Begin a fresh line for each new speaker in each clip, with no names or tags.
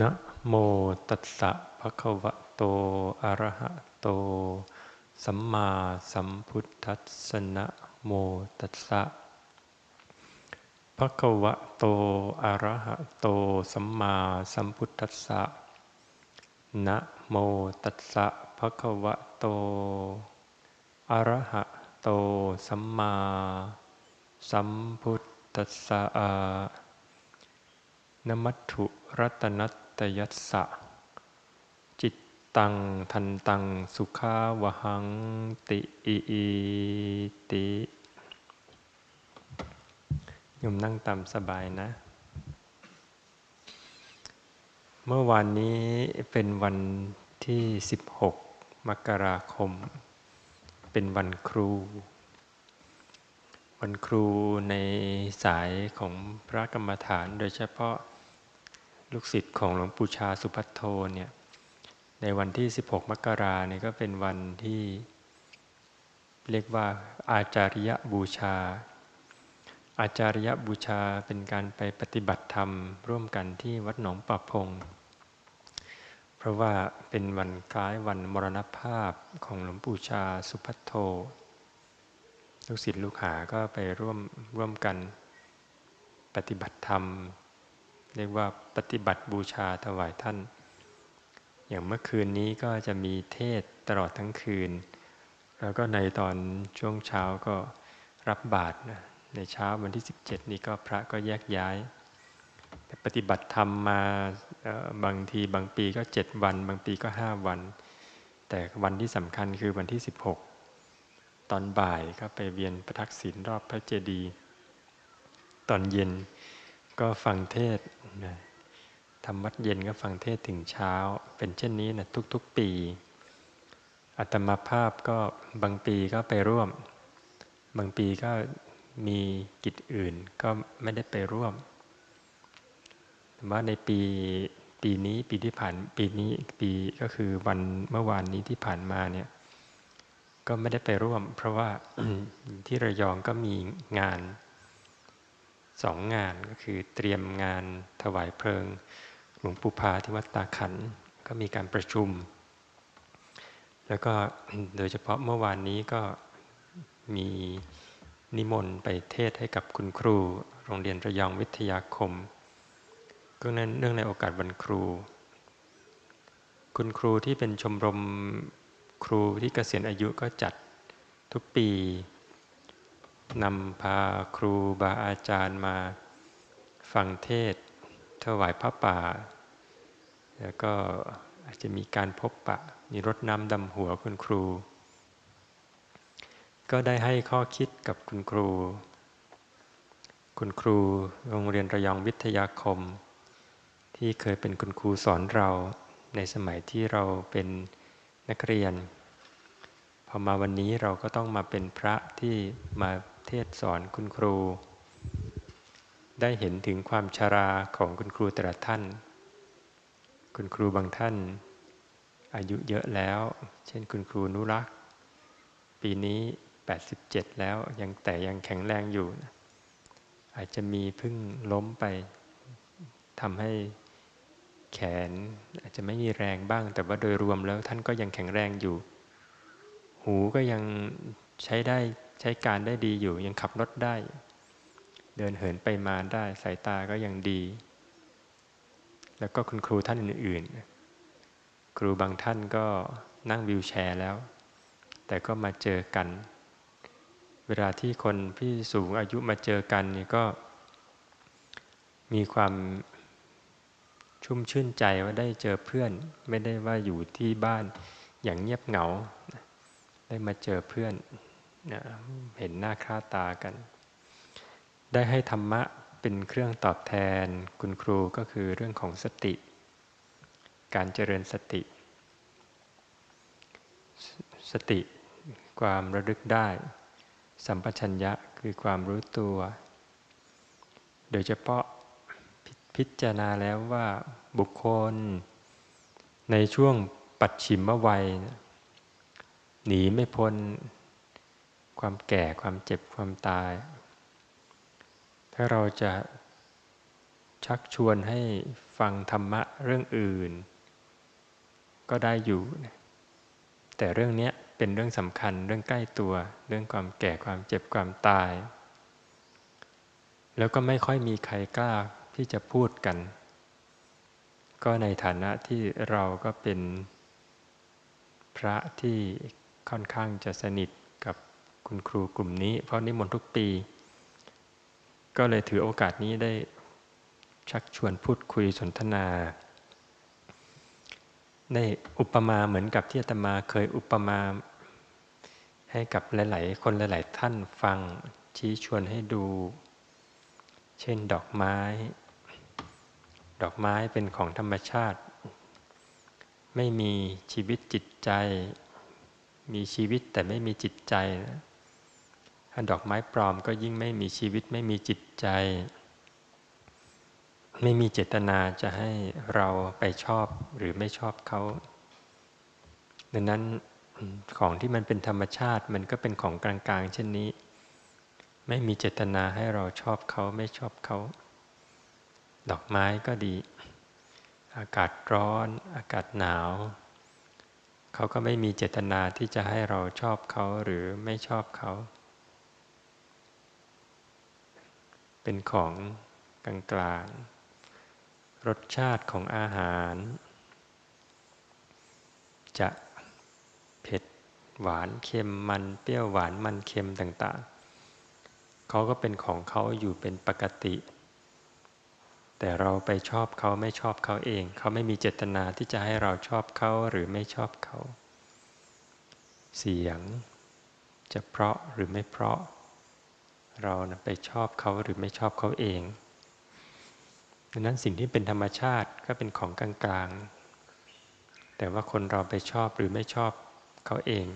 นะโมตัสสะภะคะวะโต อะระหะโต สัมมาสัมพุทธัสสะนะโมตัสสะภะคะวะโต อะระหะโต สัมมาสัมพุทธัสสะนะโมตัสสะภะคะวะโต อะระหะโต สัมมาสัมพุทธัสสะนมัตถุ รัตนัตยัสสะ จิตตังทันตังสุขาวหังติอิติยมนั่งตามสบายนะ เมื่อวานนี้เป็นวันที่ 16 มกราคม เป็นวันครู วันครูในสายของพระกรรมฐานโดยเฉพาะ ลูกศิษย์ของหลวงปู่ชาสุพัทโทเนี่ยในวันที่ 16 มกราเนี่ยก็เป็นวันที่ เรียกว่าอาจาริยบูชา อาจาริยบูชาเป็นการไปปฏิบัติธรรม ร่วมกันที่วัดหนองประพง เพราะว่าเป็นวันคล้ายวันมรณภาพของหลวงปู่ชาสุพัทโท ลูกศิษย์ลูกหาก็ไปร่วมร่วมกันปฏิบัติธรรม เรียกว่าปฏิบัติบูชาถวายท่าน อย่างเมื่อคืนนี้ก็จะมีเทศตลอดทั้งคืน แล้วก็ในตอนช่วงเช้าก็รับบาตรนะในเช้าวันที่ 17 นี้ก็พระก็แยกย้ายปฏิบัติธรรมมาบางทีบางปีก็ 7 วัน บางปีก็ 5 วัน แต่วันที่สำคัญคือวันที่ 16 ตอนบ่ายก็ไปเวียนประทักษิณรอบพระเจดีย์ตอนเย็น ก็ฟังเทศทำวัดเย็นก็ฟังเทศถึงเช้า เป็นเช่นนี้นะทุกๆปีอัตมาภาพก็บางปีก็ไปร่วม บางปีก็มีกิจอื่นก็ไม่ได้ไปร่วมแต่ว่าในปีปีนี้ปีที่ผ่านปีนี้ปีก็คือวันเมื่อวานนี้ที่ผ่านมาเนี่ยก็ไม่ได้ไปร่วม เพราะว่าที่ระยองก็มีงาน สองงานก็คือเตรียมงานถวายเพลิง หลวงปู่พาที่วัดตาขันก็มีการประชุม แล้วก็โดยเฉพาะเมื่อวานนี้ก็มีนิมนต์ไปเทศให้กับคุณครู โรงเรียนระยองวิทยาคมก็นั้นเนื่องในโอกาสวันครู คุณครูที่เป็นชมรมครูที่เกษียณอายุก็จัดทุกปี นำพาครูบาอาจารย์มาฟังเทศถวายพระป่า แล้วก็อาจจะมีการพบปะ มีรถน้ำดำหัวคุณครู ก็ได้ให้ข้อคิดกับคุณครู คุณครูโรงเรียนระยองวิทยาคม ที่เคยเป็นคุณครูสอนเราในสมัยที่เราเป็นนักเรียน พอมาวันนี้เราก็ต้องมาเป็นพระที่มา เทศสอนคุณครู ได้เห็นถึงความชาราของคุณครูแต่ละท่าน คุณครูบางท่าน อายุเยอะแล้ว เช่นคุณครูนุรักษ์ ปีนี้ 87 แล้วยังแต่ยังแข็งแรงอยู่อาจจะมีพึ่งล้มไปทำให้แขนอาจจะไม่มีแรงบ้าง แต่ว่าโดยรวมแล้วท่านก็ยังแข็งแรงอยู่ หูก็ยังใช้ได้ ใช้การได้ดีอยู่ ยังขับรถได้ เดินเหินไปมาได้ สายตาก็ยังดี แล้วก็คุณครูท่านอื่นๆ ครูบางท่านก็นั่งวิวแชร์แล้ว แต่ก็มาเจอกัน เวลาที่คนพี่สูงอายุมาเจอกันนี่ก็ มีความชุ่มชื่นใจว่าได้เจอเพื่อน ไม่ได้ว่าอยู่ที่บ้านอย่างเงียบเหงา ได้มาเจอเพื่อน เห็นหน้าค่าตากัน ได้ให้ธรรมะเป็นเครื่องตอบแทน คุณครูก็คือเรื่องของสติ การเจริญสติ สติความระลึกได้ สัมปชัญญะคือความรู้ตัว โดยเฉพาะพิจารณาแล้วว่าบุคคล ในช่วงปัดฉิมวัย หนีไม่พ้น ความแก่ความเจ็บความตาย ถ้าเราจะชักชวนให้ฟังธรรมะเรื่องอื่น ก็ได้อยู่ แต่เรื่องนี้เป็นเรื่องสำคัญเรื่องใกล้ตัว เรื่องความแก่ความเจ็บความตาย แล้วก็ไม่ค่อยมีใครกล้าที่จะพูดกัน ก็ในฐานะที่เราก็เป็นพระที่ค่อนข้างจะสนิท คุณครูกลุ่มนี้ เพราะนิมนต์ทุกปี ก็เลยถือโอกาสนี้ได้ชักชวนพูดคุยสนทนาได้อุปมาเหมือนกับที่อาตมาเคยอุปมา ให้กับหลาย ๆ คนหลาย ๆ ท่านฟังชี้ชวนให้ดู เช่นดอกไม้ ดอกไม้เป็นของธรรมชาติ ไม่มีชีวิตจิตใจ มีชีวิตแต่ไม่มีจิตใจ ดอกไม้ปลอมก็ยิ่งไม่มีชีวิตไม่มีจิตใจ ไม่มีเจตนาจะให้เราไปชอบหรือไม่ชอบเขาดังนั้นของที่มันเป็นธรรมชาติมันก็เป็นของกลางๆ เช่นนี้ ไม่มีเจตนาให้เราชอบเขาไม่ชอบเขา ดอกไม้ก็ดี อากาศร้อน อากาศหนาวเขาก็ไม่มีเจตนาที่จะให้เราชอบเขาหรือไม่ชอบเขา เป็นของกลางๆ รสชาติของอาหาร จะเผ็ดหวานเค็มมันเปรี้ยวหวานมันเค็มต่างๆ เขาก็เป็นของเขาอยู่เป็นปกติ แต่เราไปชอบเขาไม่ชอบเขาเอง เขาไม่มีเจตนาที่จะให้เราชอบเขาหรือไม่ชอบเขา เสียงจะเพราะหรือไม่เพราะ เราไปชอบเขาหรือไม่ชอบเขาเองดังนั้นสิ่งที่เป็นธรรมชาติก็เป็นของกลางๆ แต่ว่าคนเราไปชอบหรือไม่ชอบเขาเอง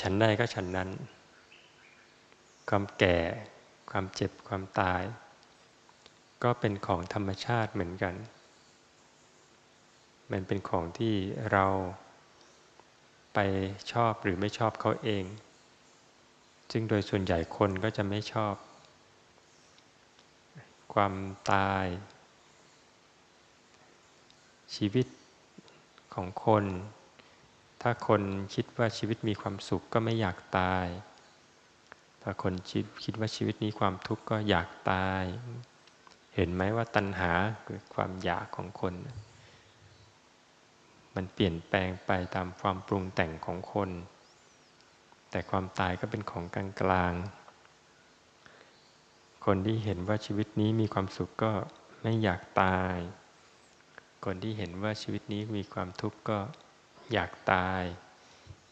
ฉันใดก็ฉันนั้น ความแก่ ความเจ็บ ความตาย ก็เป็นของธรรมชาติเหมือนกัน มันเป็นของที่เราไปชอบหรือไม่ชอบเขาเอง จึงโดยส่วนใหญ่คนก็จะไม่ชอบ ความตาย ชีวิตของคน ถ้าคนคิดว่าชีวิตมีความสุขก็ไม่อยากตาย ถ้าคนคิดคิดว่าชีวิตนี้ความทุกข์ก็อยากตาย เห็นไหมว่าตัณหาคือความอยากของคน มันเปลี่ยนแปลงไปตามความปรุงแต่งของคน แต่ความตายก็เป็นของกลางกลางคนที่เห็นว่าชีวิตนี้มีความสุขก็ไม่อยากตาย คนที่เห็นว่าชีวิตนี้มีความทุกข์ก็อยากตาย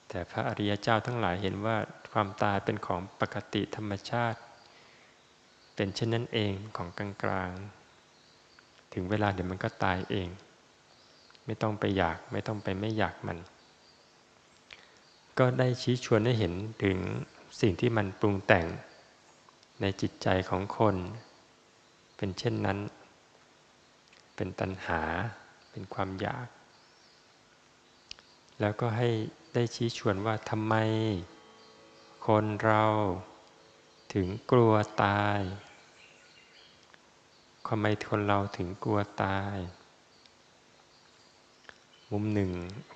แต่พระอริยเจ้าทั้งหลายเห็นว่าความตายเป็นของปกติธรรมชาติ เป็นเช่นนั้นเองของกลางๆถึงเวลาเดี๋ยวมันก็ตายเอง ไม่ต้องไปอยากไม่ต้องไปไม่อยากมัน ก็ได้ชี้ชวนให้เห็นถึงสิ่งที่มันปรุงแต่งในจิตใจของคน เป็นเช่นนั้น เป็นตัณหา เป็นความอยาก แล้วก็ให้ได้ชี้ชวนว่าทำไม คนเราถึงกลัวตายทำไมคนเราถึงกลัวตาย มุมหนึ่ง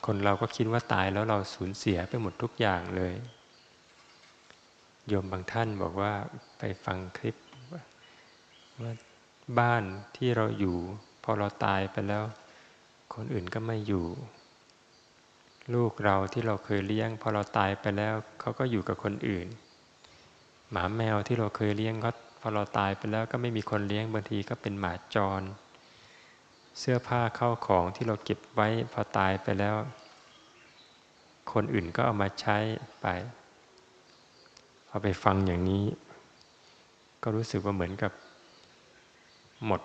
คนเราก็คิดว่าตายแล้วเราสูญเสียไปหมดทุกอย่างเลย โยมบางท่านบอกว่าไปฟังคลิปว่าบ้านที่เราอยู่ พอเราตายไปแล้ว คนอื่นก็ไม่อยู่ ลูกเราที่เราเคยเลี้ยง พอเราตายไปแล้วเขาก็อยู่กับคนอื่น หมาแมวที่เราเคยเลี้ยงก็พอเราตายไปแล้วก็ไม่มีคนเลี้ยงบางทีก็เป็นหมาจร เสื้อผ้าเข้าของที่เราเก็บไว้พอตายไปแล้ว คนอื่นก็เอามาใช้ไปพอาไปฟังอย่างนี้ ก็รู้สึกว่าเหมือนกับ หมด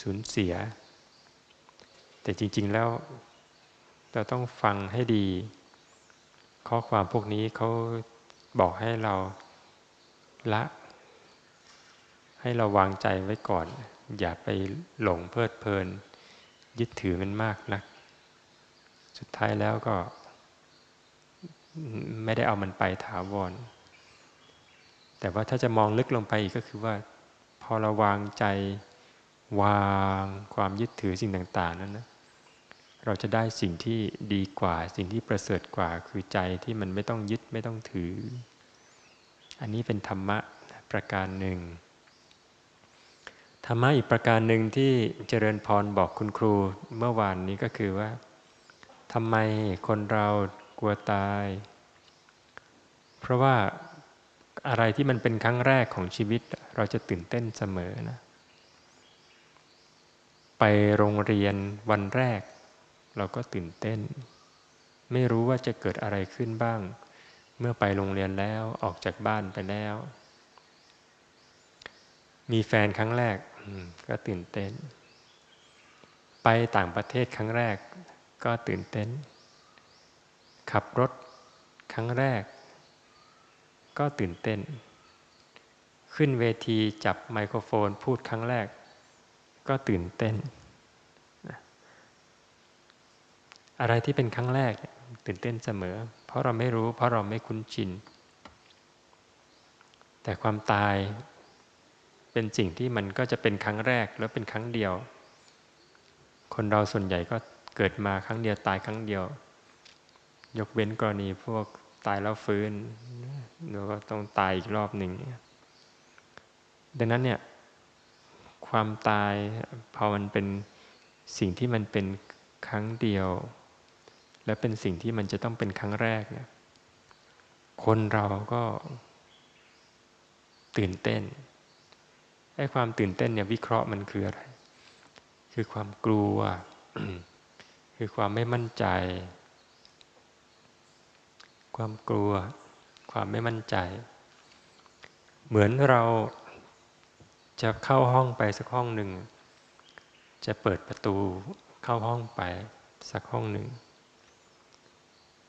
สูญเสีย แต่จริง ๆแล้ว เราต้องฟังให้ดี ข้อความพวกนี้เขาบอกให้เราละ ให้เราวางใจไว้ก่อน อย่าไปหลงเพลิดเพลิน ยึดถือมันมากนะัก สุดท้ายแล้วก็ ไม่ได้เอามันไปถาวร แต่ว่าถ้าจะมองลึกลงไปอีกก็คือว่า พอเราวางใจวางความยึดถือสิ่งต่าง ๆ นั้นนะเราจะได้สิ่งที่ดีกว่าสิ่งที่ประเสริฐกว่าคือใจที่มันไม่ต้องยึดไม่ต้องถือ อันนี้เป็นธรรมะประการหนึ่ง ธรรมะอีกประการหนึ่งที่เจริญพรบอกคุณครูเมื่อวานนี้ก็คือว่าทำไมคนเรากลัวตาย เพราะว่าอะไรที่มันเป็นครั้งแรกของชีวิต เราจะตื่นเต้นเสมอนะ ไปโรงเรียนวันแรก เราก็ตื่นเต้น ไม่รู้ว่าจะเกิดอะไรขึ้นบ้าง เมื่อไปโรงเรียนแล้วออกจากบ้านไปแล้ว มีแฟนครั้งแรก ก็ตื่นเต้น ไปต่างประเทศครั้งแรกก็ตื่นเต้น ขับรถครั้งแรก ก็ตื่นเต้น ขึ้นเวทีจับไมโครโฟนพูดครั้งแรก ก็ตื่นเต้น อะไรที่เป็นครั้งแรกตื่นเต้นเสมอ เพราะเราไม่รู้เพราะเราไม่คุ้นชิน แต่ความตาย เป็นสิ่งที่มันก็จะเป็นครั้งแรกแล้วเป็นครั้งเดียว คนเราส่วนใหญ่ก็เกิดมาครั้งเดียวตายครั้งเดียว ยกเว้นกรณีพวกตายแล้วฟื้นแล้วก็ต้องตายอีกรอบหนึ่งดังนั้นเนี่ยความตายพอมันเป็นสิ่งที่มันเป็นครั้งเดียว และเป็นสิ่งที่มันจะต้องเป็นครั้งแรกเนี่ยคนเราก็ตื่นเต้น ไอ้ความตื่นเต้นเนี่ยวิเคราะห์มันคืออะไร คือความกลัว คือความไม่มั่นใจ ความกลัว ความไม่มั่นใจ เหมือนเราจะเข้าห้องไปสักห้องหนึ่ง จะเปิดประตูเข้าห้องไปสักห้องหนึ่ง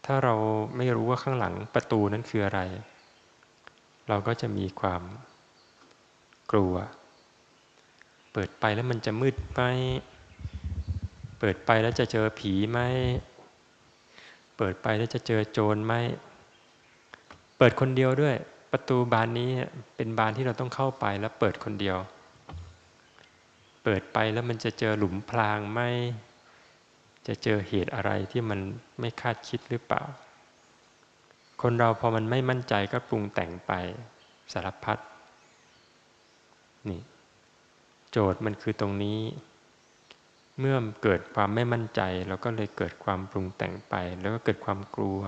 ถ้าเราไม่รู้ว่าข้างหลังประตูนั้นคืออะไร เราก็จะมีความกลัว เปิดไปแล้วมันจะมืดไปเปิดไปแล้วจะเจอผีไหมเปิดไปแล้วจะเจอโจรไหมเปิดคนเดียวด้วย ประตูบานนี้เป็นบานที่เราต้องเข้าไปแล้วเปิดคนเดียว เปิดไปแล้วมันจะเจอหลุมพรางไหมจะเจอเหตุอะไรที่มันไม่คาดคิดหรือเปล่า คนเราพอมันไม่มั่นใจก็ปรุงแต่งไปสารพัดนี่ โจทย์มันคือตรงนี้ เมื่อเกิดความไม่มั่นใจเราก็เลยเกิดความปรุงแต่งไป แล้วก็เกิดความกลัว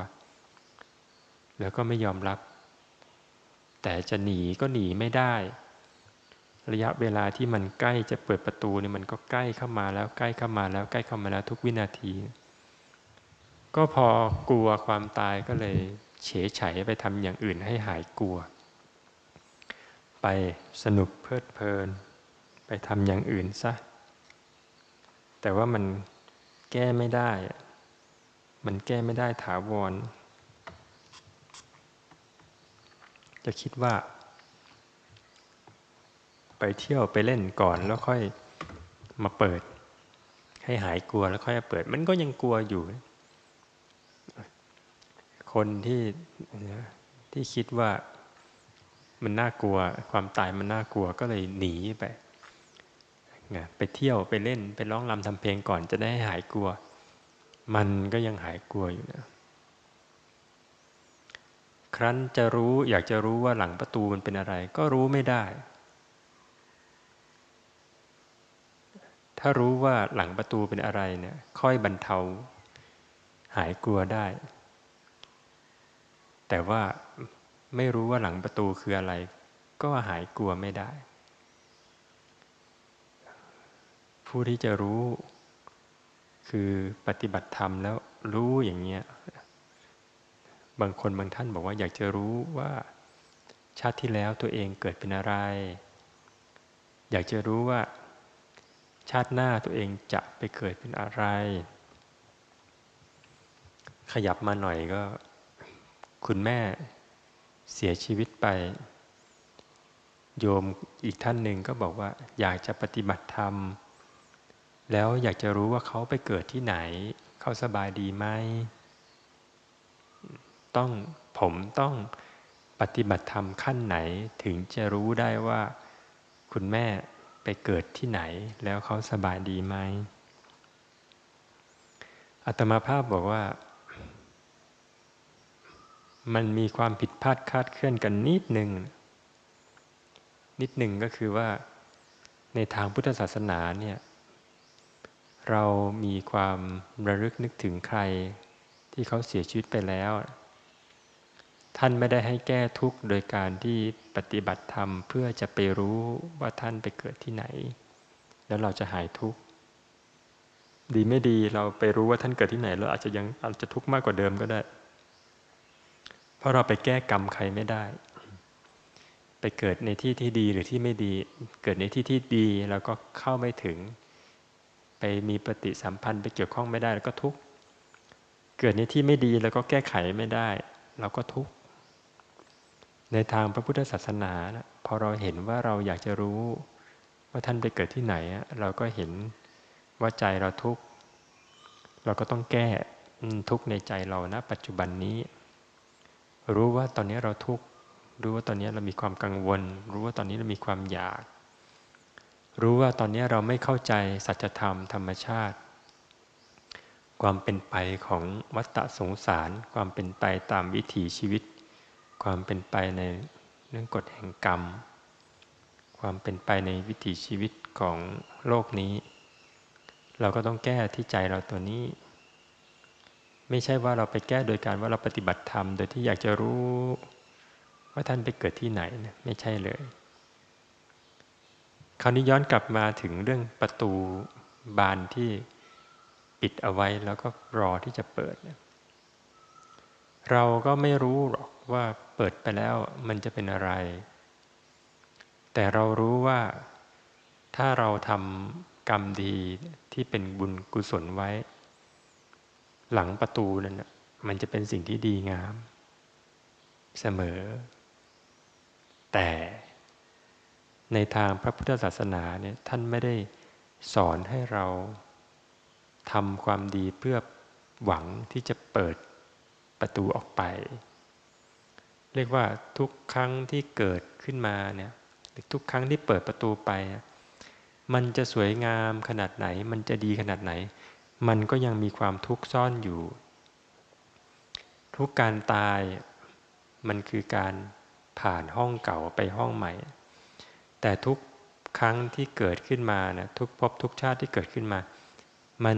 แล้วก็ไม่ยอมรับ แต่จะหนีก็หนีไม่ได้ ระยะเวลาที่มันใกล้จะเปิดประตูเนี่ยมันก็ใกล้เข้ามาแล้วใกล้เข้ามาแล้วใกล้เข้ามาแล้วทุกวินาที ก็พอกลัวความตายก็เลยเฉยไฉไปทำอย่างอื่นให้หายกลัว ไปสนุกเพลิดเพลิน ไปทำอย่างอื่นซะ แต่ว่ามันแก้ไม่ได้ มันแก้ไม่ได้ถาวร จะคิดว่า ไปเที่ยวไปเล่นก่อนแล้วค่อยมาเปิด ให้หายกลัวแล้วค่อยมาเปิด มันก็ยังกลัวอยู่ คนที่ที่คิดว่ามันน่ากลัว ความตายมันน่ากลัวก็เลยหนีไป ไปเที่ยวไปเล่นไปร้องรำทำเพลงก่อนจะได้หายกลัว มันก็ยังหายกลัวอยู่นะครั้นจะรู้อยากจะรู้ว่าหลังประตูมันเป็นอะไร ก็รู้ไม่ได้ ถ้ารู้ว่าหลังประตูเป็นอะไรเนี่ยค่อยบรรเทา หายกลัวได้ แต่ว่าไม่รู้ว่าหลังประตูคืออะไร ก็หายกลัวไม่ได้ ผู้ที่จะรู้ คือปฏิบัติธรรมแล้วรู้อย่างเงี้ยบางคนบางท่านบอกว่าอยากจะรู้ว่าชาติที่แล้วตัวเองเกิดเป็นอะไร อยากจะรู้ว่า ชาติหน้าตัวเองจะไปเกิดเป็นอะไร ขยับมาหน่อยก็ คุณแม่เสียชีวิตไป โยมอีกท่านหนึ่งก็บอกว่า อยากจะปฏิบัติธรรม แล้วอยากจะรู้ว่าเขาไปเกิดที่ไหน เขาสบายดีไหม ต้องผมต้องปฏิบัติธรรมขั้นไหนถึงจะรู้ได้ว่า คุณแม่ไปเกิดที่ไหน แล้วเขาสบายดีไหมอัตมาภาพบอกว่า มันมีความผิดพลาดคาดเคลื่อนกันนิดหนึ่งนิดหนึ่งก็คือว่าในทางพุทธศาสนาเนี่ย เรามีความระลึกนึกถึงใครที่เขาเสียชีวิตไปแล้ว ท่านไม่ได้ให้แก้ทุกข์โดยการที่ปฏิบัติธรรมเพื่อจะไปรู้ว่าท่านไปเกิดที่ไหน แล้วเราจะหายทุกข์ดีไม่ดีเราไปรู้ว่าท่านเกิดที่ไหนเราอาจจะยังอาจจะทุกข์มากกว่าเดิมก็ได้ เพราะเราไปแก้กรรมใครไม่ได้ ไปเกิดในที่ที่ดีหรือที่ไม่ดี เกิดในที่ที่ดีเราก็เข้าไม่ถึง ไปมีปฏิสัมพันธ์ไปเกี่ยวข้องไม่ได้แล้วก็ทุกข์เกิดในที่ไม่ดีแล้วก็แก้ไขไม่ได้ เราก็ทุกข์ในทางพระพุทธศาสนานะพอเราเห็นว่าเราอยากจะรู้ว่าท่านไปเกิดที่ไหน เราก็เห็นว่าใจเราทุกข์เราก็ต้องแก้ทุกข์ในใจเรานะปัจจุบันนี้ รู้ว่าตอนนี้เราทุกข์รู้ว่าตอนนี้เรามีความกังวล รู้ว่าตอนนี้เรามีความอยาก รู้ว่าตอนนี้เราไม่เข้าใจสัจธรรมธรรมชาติ ความเป็นไปของวัฏสงสาร ความเป็นไปตามวิถีชีวิต ความเป็นไปในเรื่องกฎแห่งกรรม ความเป็นไปในวิถีชีวิตของโลกนี้ เราก็ต้องแก้ที่ใจเราตัวนี้ ไม่ใช่ว่าเราไปแก้โดยการว่าเราปฏิบัติธรรม โดยที่อยากจะรู้ว่าท่านไปเกิดที่ไหนนะไม่ใช่เลย คราวนี้ย้อนกลับมาถึงเรื่องประตูบานที่ปิดเอาไว้แล้วก็รอที่จะเปิด เราก็ไม่รู้หรอกว่าเปิดไปแล้วมันจะเป็นอะไร แต่เรารู้ว่าถ้าเราทำกรรมดีที่เป็นบุญกุศลไว้ หลังประตูนั่นมันจะเป็นสิ่งที่ดีงาม เสมอ แต่ ในทางพระพุทธศาสนาเนี่ยท่านไม่ได้สอนให้เราทำความดีเพื่อหวังที่จะเปิดประตูออกไป เรียกว่าทุกครั้งที่เกิดขึ้นมาเนี่ยทุกครั้งที่เปิดประตูไป มันจะสวยงามขนาดไหน มันจะดีขนาดไหน มันก็ยังมีความทุกข์ซ่อนอยู่ ทุกการตายมันคือการผ่านห้องเก่าไปห้องใหม่ แต่ทุกครั้งที่เกิดขึ้นมานะทุกภพทุกชาติที่เกิดขึ้นมา มัน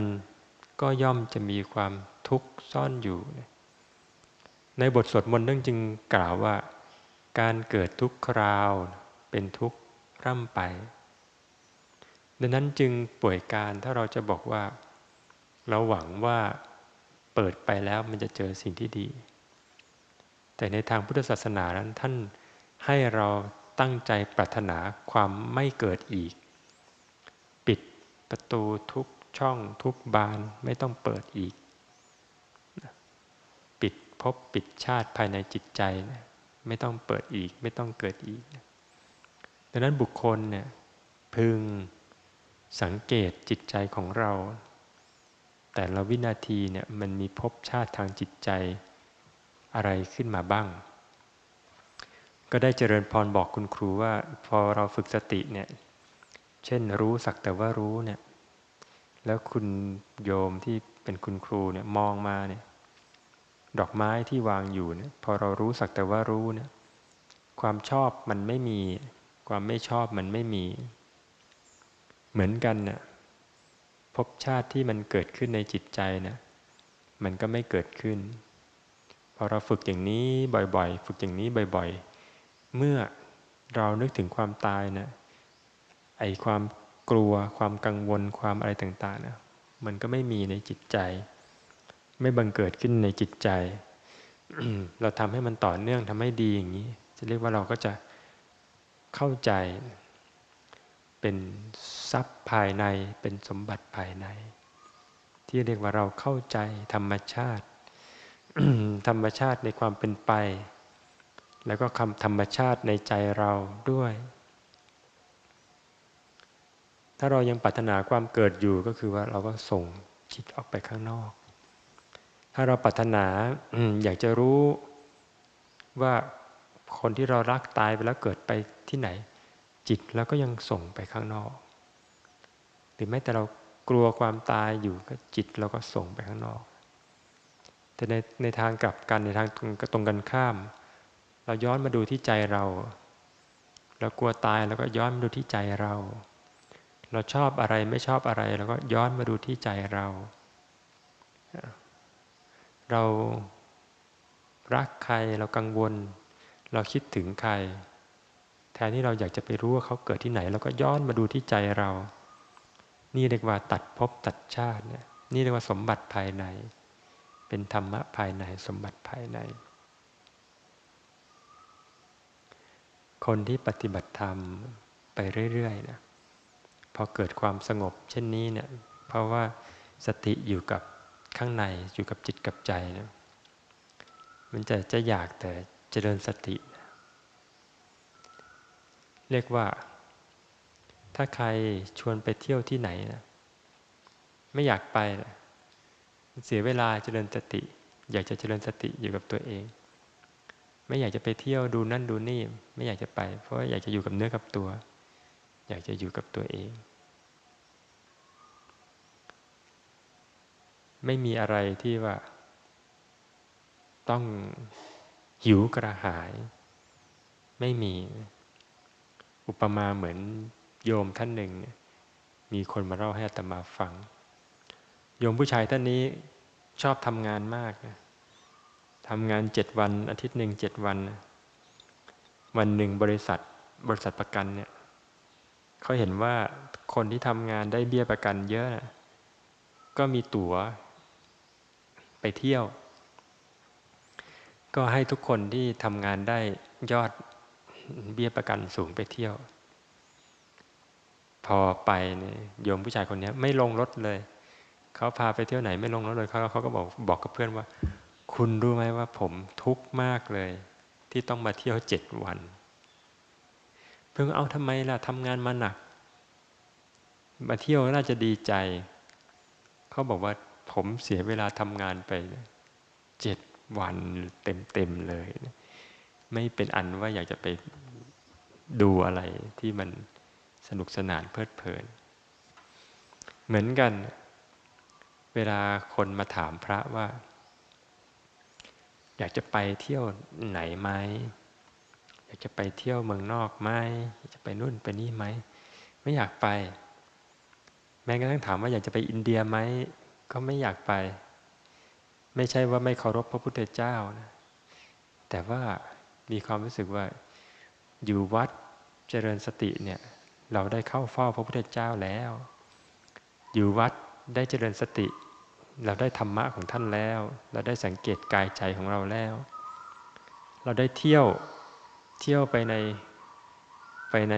ก็ย่อมจะมีความทุกข์ซ่อนอยู่ ในบทสวดมนต์นั่งจึงกล่าวว่า การเกิดทุกคราวเป็นทุกข์ร่ำไป ดังนั้นจึงป่วยการถ้าเราจะบอกว่า เราหวังว่าเปิดไปแล้วมันจะเจอสิ่งที่ดี แต่ในทางพุทธศาสนานั้นท่านให้เรา ตั้งใจปรารถนาความไม่เกิดอีก ปิดประตูทุกช่องทุกบานไม่ต้องเปิดอีก ปิดพบปิดชาติภายในจิตใจนะไม่ต้องเปิดอีกไม่ต้องเกิดอีกดังนั้นบุคคลเนี่ยพึงสังเกตจิตใจของเรา แต่ละวินาทีเนี่ยมันมีภพชาติทางจิตใจอะไรขึ้นมาบ้าง ก็ได้เจริญพรบอกคุณครูว่า พอเราฝึกสติเนี่ย เช่นรู้สักแต่ว่ารู้เนี่ย แล้วคุณโยมที่เป็นคุณครูเนี่ยมองมาเนี่ย ดอกไม้ที่วางอยู่เนี่ย พอเรารู้สักแต่ว่ารู้เนี่ย ความชอบมันไม่มี ความไม่ชอบมันไม่มี เหมือนกันน่ะพชาติที่มันเกิดขึ้นในจิตใจนะมันก็ไม่เกิดขึ้น พอเราฝึกอย่างนี้บ่อยๆ ฝึกอย่างนี้บ่อย ๆ เมื่อเรานึกถึงความตายนะไอความกลัวความกังวลความอะไรต่างๆนะมันก็ไม่มีในจิตใจ ไม่บังเกิดขึ้นในจิตใจ เราทำให้มันต่อเนื่องทำให้ดีอย่างนี้ จะเรียกว่าเราก็จะเข้าใจ เป็นทรัพย์ภายในเป็นสมบัติภายใน ที่เรียกว่าเราเข้าใจธรรมชาติ ธรรมชาติในความเป็นไป แล้วก็คำธรรมชาติในใจเราด้วย ถ้าเรายังปรารถนาความเกิดอยู่ก็คือว่าเราก็ส่งจิตออกไปข้างนอก ถ้าเราปรารถนาอยากจะรู้ว่าคนที่เรารักตายไปแล้วเกิดไปที่ไหน จิตแล้วก็ยังส่งไปข้างนอก หรือแม้แต่เรากลัวความตายอยู่ก็จิตเราก็ส่งไปข้างนอก แต่ในในทางกลับกันในทางตรงกันข้าม เราย้อนมาดูที่ใจเรา เรากลัวตายเราก็ย้อนมาดูที่ใจเรา เราชอบอะไรไม่ชอบอะไรเราก็ย้อนมาดูที่ใจเรา เรารักใครเรากังวล เราคิดถึงใคร แทนที่เราอยากจะไปรู้ว่าเขาเกิดที่ไหนเราก็ย้อนมาดูที่ใจเรา นี่เรียกว่าตัดภพตัดชาติเนี่ยนี่เรียกว่าสมบัติภายใน เป็นธรรมะภายในสมบัติภายใน คนที่ปฏิบัติธรรมไปเรื่อยๆนะพอเกิดความสงบเช่นนี้เนี่ยเพราะว่าสติอยู่กับข้างในอยู่กับจิตกับใจนะมันจะจะอยากแต่เจริญสตินะเรียกว่า ถ้าใครชวนไปเที่ยวที่ไหนนะไม่อยากไปนะเสียเวลาเจริญสติ อยากจะเจริญสติอยู่กับตัวเอง ไม่อยากจะไปเที่ยวดูนั่นดูนี่ ไม่อยากจะไป เพราะอยากจะอยู่กับเนื้อกับตัว อยากจะอยู่กับตัวเอง ไม่มีอะไรที่ว่า ต้องหิวกระหาย ไม่มีอุปมาเหมือนโยมท่านหนึ่ง มีคนมาเล่าให้อาตมาฟัง โยมผู้ชายท่านนี้ชอบทำงานมากนะ ทำงานเจ็ดวัน อาทิตย์หนึ่งเจ็ดวัน วันหนึ่งบริษัทบริษัทประกันเนี่ยเขาเห็นว่าคนที่ทำงานได้เบี้ยประกันเยอะก็มีตั๋ว ไปเที่ยว ก็ให้ทุกคนที่ทำงานได้ยอดเบี้ยประกันสูงไปเที่ยว พอไปเนี่ยโยมผู้ชายคนนี้ไม่ลงรถเลยเขาพาไปเที่ยวไหนไม่ลงรถเลยเขาเขาก็บอกบอกกับเพื่อนว่า คุณรู้ไหมว่าผมทุกข์มากเลย ที่ต้องมาเที่ยวเจ็ดวัน เพิ่งเอาทำไมล่ะทำงานมาหนัก มาเที่ยวน่าจะดีใจ เขาบอกว่าผมเสียเวลาทำงานไปเจ็ดวันเต็มๆเลย ไม่เป็นอันว่าอยากจะไปดูอะไรที่มันสนุกสนานเพลิดเพลิน เหมือนกัน เวลาคนมาถามพระว่า อยากจะไปเที่ยวไหนไหมอยากจะไปเที่ยวเมืองนอกไหมอยากจะไปนู่นไปนี่ไหมไม่อยากไป แม้กระทั่งถามว่าอยากจะไปอินเดียไหมก็ไม่อยากไป ไม่ใช่ว่าไม่เคารพพระพุทธเจ้านะแต่ว่ามีความรู้สึกว่าอยู่วัดเจริญสติเนี่ยเราได้เข้าเฝ้าพระพุทธเจ้าแล้ว อยู่วัดได้เจริญสติ เราได้ธรรมะของท่านแล้ว เราได้สังเกตกายใจของเราแล้ว เราได้เที่ยวเที่ยวไปในไปใน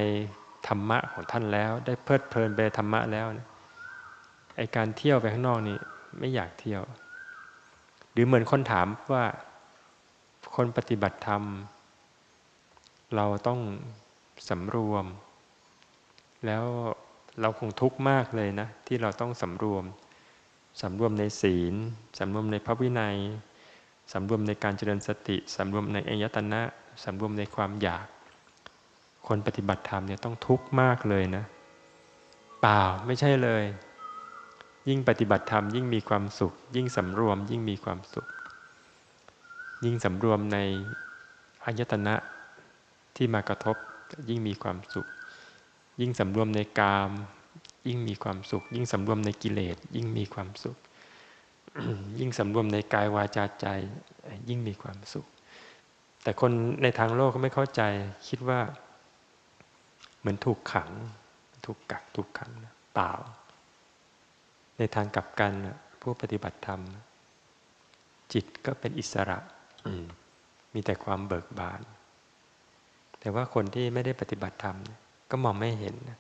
ธรรมะของท่านแล้ว ได้เพลิดเพลินไปธรรมะแล้วไอการเที่ยวไปข้างนอกนี่ไม่อยากเที่ยว หรือเหมือนคนถามว่าคนปฏิบัติธรรม เราต้องสำรวม แล้วเราคงทุกข์มากเลยนะ ที่เราต้องสำรวม สำรวมในศีลสำรวมในพระวินัยสำรวมในการเจริญสติสำรวมในอายตนะสำรวมในความอยาก คนปฏิบัติธรรมเนี่ยต้องทุกข์มากเลยนะ เปล่าไม่ใช่เลย ยิ่งปฏิบัติธรรมยิ่งมีความสุข ยิ่งสำรวมยิ่งมีความสุข ยิ่งสำรวมในอายตนะที่มากระทบยิ่งมีความสุข ยิ่งสำรวมในกาม ยิ่งมีความสุข ยิ่งสำรวมในกิเลส ยิ่งมีความสุข ยิ่งสำรวมในกายวาจาใจ ยิ่งมีความสุข แต่คนในทางโลกก็ไม่เข้าใจคิดว่า เหมือนถูกขัง ถูกกักถูกขังเปล่า ในทางกลับกันผู้ปฏิบัติธรรม จิตก็เป็นอิสระมีแต่ความเบิกบาน แต่ว่าคนที่ไม่ได้ปฏิบัติธรรม ก็มองไม่เห็นนะ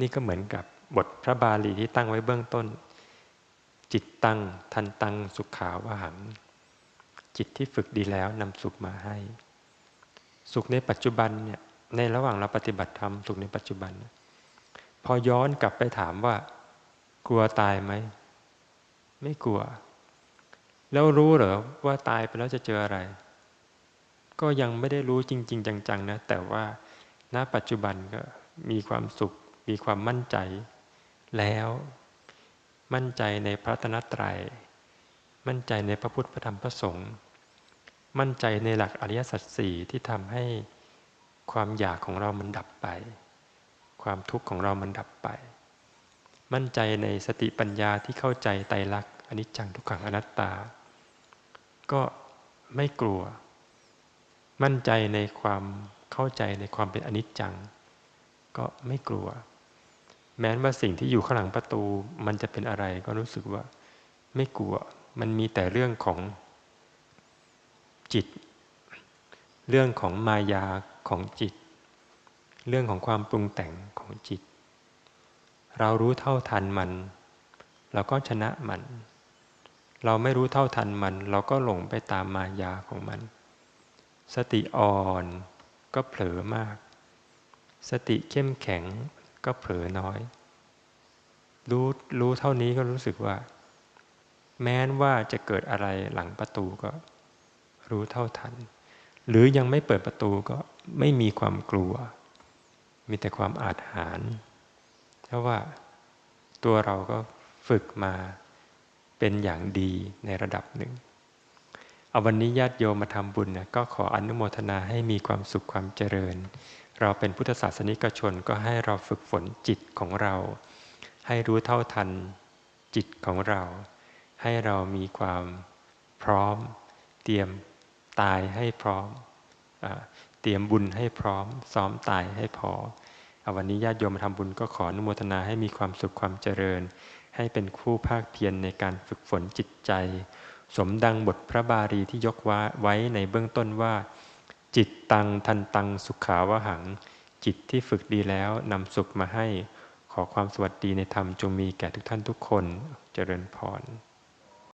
นี่ก็เหมือนกับบทพระบาลีที่ตั้งไว้เบื้องต้น จิตตั้งทันตังสุขขาวหัง จิตที่ฝึกดีแล้วนำสุขมาให้ สุขในปัจจุบันเนี่ยในระหว่างเราปฏิบัติธรรมสุขในปัจจุบัน พอย้อนกลับไปถามว่า กลัวตายไหมไม่กลัว แล้วรู้เหรอว่าตายไปแล้วจะเจออะไร ก็ยังไม่ได้รู้จริง ๆ จังๆนะแต่ว่าณปัจจุบันก็มีความสุข มีความมั่นใจ แล้วมั่นใจในพระตนตรัย มั่นใจในพระพุทธพระธรรมพระสงฆ์มั่นใจในหลักอริยสัจสี่ที่ทำให้ความอยากของเรามันดับไป ความทุกข์ของเรามันดับไป มั่นใจในสติปัญญาที่เข้าใจไตรลักษณ์อนิจจังทุกขังอนัตตา ก็ไม่กลัว มั่นใจในความเข้าใจในความเป็นอนิจจัง ก็ไม่กลัว แม้ว่าสิ่งที่อยู่ข้างหลังประตู มันจะเป็นอะไรก็รู้สึกว่า ไม่กลัว มันมีแต่เรื่องของจิต เรื่องของมายาของจิต เรื่องของความปรุงแต่งของจิต เรารู้เท่าทันมัน เราก็ชนะมัน เราไม่รู้เท่าทันมัน เราก็หลงไปตามมายาของมัน สติอ่อนก็เผลอมาก สติเข้มแข็ง ก็เผลอน้อย รู้รู้เท่านี้ก็รู้สึกว่า แม้นว่าจะเกิดอะไรหลังประตูก็รู้เท่าทัน หรือยังไม่เปิดประตูก็ไม่มีความกลัว มีแต่ความอาจหารเพราะว่าตัวเราก็ฝึกมาเป็นอย่างดีในระดับหนึ่ง เอาวันนี้ญาติโยมมาทำบุญนะก็ขออนุโมทนาให้มีความสุขความเจริญ เราเป็นพุทธศาสนิกชนก็ให้เราฝึกฝนจิตของเรา ให้รู้เท่าทันจิตของเรา ให้เรามีความพร้อม เตรียมตายให้พร้อมอเตรียมบุญให้พร้อม ซ้อมตายให้พออวันนี้ญาติโยมมาทำบุญก็ขออนุโมทนาให้มีความสุขความเจริญ ให้เป็นคู่ภาคเพียรในการฝึกฝนจิตใจ สมดังบทพระบาลีที่ยกไว้ในเบื้องต้นว่า จิตตังทันตังสุขาวหัง จิตที่ฝึกดีแล้วนำสุขมาให้ ขอความสวัสดีในธรรมจงมีแก่ทุกท่านทุกคน เจริญพร